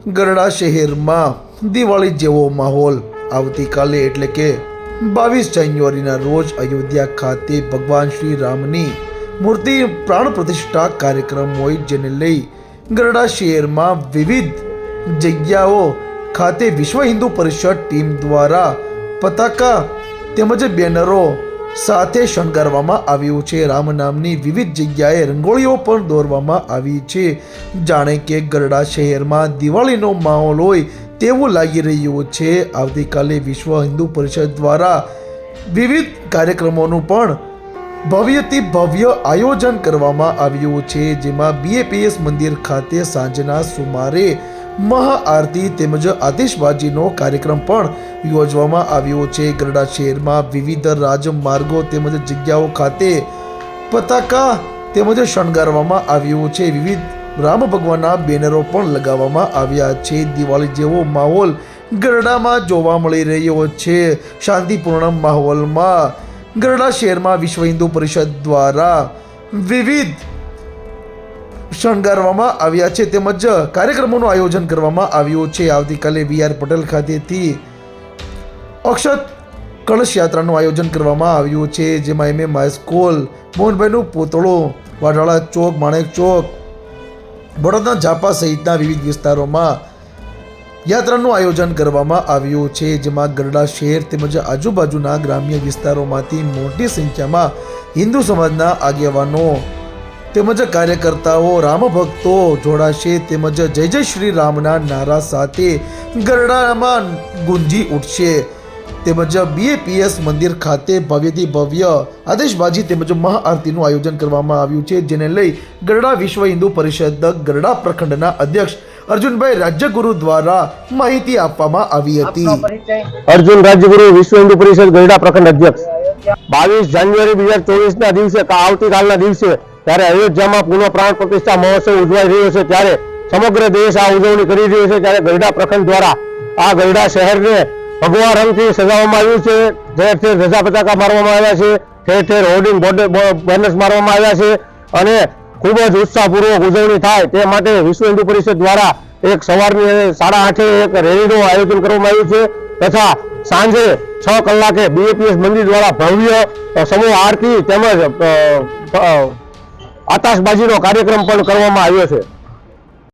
ગરડા શહેરમાં દિવાળી જેવો માહોલ આવતીકાલે એટલે કે બાવીસ જાન્યુઆરીના રોજ અયોધ્યા ખાતે ભગવાન શ્રી રામની મૂર્તિ પ્રાણ પ્રતિષ્ઠા કાર્યક્રમ હોય જેને લઈ ગરડા શહેરમાં વિવિધ જગ્યાઓ ખાતે વિશ્વ હિન્દુ પરિષદ ટીમ દ્વારા પતાકા તેમજ બેનરો સાથે શણગારવામાં આવ્યું છે. રામ નામની વિવિધ જગ્યાએ રંગોળીઓ પણ દોરવામાં આવી છે. જાણે કે ગરડા શહેરમાં દિવાળીનો માહોલ હોય તેવું લાગી રહ્યું છે. આવતીકાલે વિશ્વ હિન્દુ પરિષદ દ્વારા વિવિધ કાર્યક્રમોનું પણ ભવ્યથી ભવ્ય આયોજન કરવામાં આવ્યું છે. જેમાં બીએપીએસ મંદિર ખાતે સાંજના સુમારે મહાઆરતી તેમજ આતિશબાજીનો કાર્યક્રમ પણ યોજવામાં આવ્યો છે. ગરડા શહેરમાં વિવિધ રાજમાર્ગો તેમજ જગ્યાઓ ખાતે પતાકા તેમજ શણગારવામાં આવ્યું છે. વિવિધ રામ ભગવાનના બેનરો પણ લગાવવામાં આવ્યા છે. દિવાળી જેવો માહોલ ગરડામાં જોવા મળી રહ્યો છે. શાંતિપૂર્ણ માહોલમાં ગરડા શહેરમાં વિશ્વ હિન્દુ પરિષદ દ્વારા વિવિધ શણગારવામાં આવ્યા છે તેમજ કાર્યક્રમોનું આયોજન કરવામાં આવ્યું છે. આવતીકાલે વી આર પટેલ ખાતેથી અક્ષત કળશ યાત્રાનું આયોજન કરવામાં આવ્યું છે, જેમાં એમ. એમ. હાઈસ્કૂલ મોહનભાઈનું પૂતળું, વાઢાળા ચોક, માણેક ચોક, બળદના ઝાપા સહિતના વિવિધ વિસ્તારોમાં યાત્રાનું આયોજન કરવામાં આવ્યું છે, જેમાં ગરડા શહેર તેમજ આજુબાજુના ગ્રામ્ય વિસ્તારોમાંથી મોટી સંખ્યામાં હિન્દુ સમાજના આગેવાનો તેમજ કાર્યકર્તાઓ રામ ભક્તો જોડાશે. તેમજ જય જય શ્રી રામના નારા સાથે ગરડામાં ગુંજી ઉઠશે. તેમજ બીએપીએસ મંદિર ખાતે ભવ્યથી ભવ્ય આદેશબાજી તેમજ મહાઆરતીનું આયોજન કરવામાં આવ્યું છે જેને લઈ ગરડા વિશ્વ હિન્દુ પરિષદ ગરડા પ્રખંડના અધ્યક્ષ અર્જુનભાઈ રાજ્યગુરુ દ્વારા માહિતી આપવામાં આવી હતી. અર્જુન રાજ્યગુરુ વિશ્વ હિન્દુ પરિષદ ગરડા પ્રખંડ અધ્યક્ષ. બાવીસ જાન્યુઆરી બે હજાર ચોવીસ ના દિવસે કા- આવતીકાલના દિવસે ત્યારે અયોધ્યામાં પુનઃ પ્રાણ પ્રતિષ્ઠા મહોત્સવ ઉજવાઈ રહ્યો છે. ત્યારે સમગ્ર દેશ આ ઉજવણી કરી રહ્યો છે. ત્યારે ગરડા પ્રખંડ દ્વારા આ ગરડા શહેરને ભગવા રંગથી સજાવવામાં આવ્યું છે. ઠેર ઠેર ધજા પતાકા મારવામાં આવ્યા છે. ઠેર ઠેર હોર્ડિંગ બેનર્સ મારવામાં આવ્યા છે. અને ખૂબ જ ઉત્સાહપૂર્વક ઉજવણી થાય તે માટે વિશ્વ હિન્દુ પરિષદ દ્વારા એક સવારની સાડા આઠે એક રેલીનું આયોજન કરવામાં આવ્યું છે. તથા સાંજે છ કલાકે બીએપીએસ મંદિર દ્વારા ભવ્ય સમૂહ આરતી તેમજ આતાશબાજીનો કાર્યક્રમ પણ કરવામાં આવ્યો છે.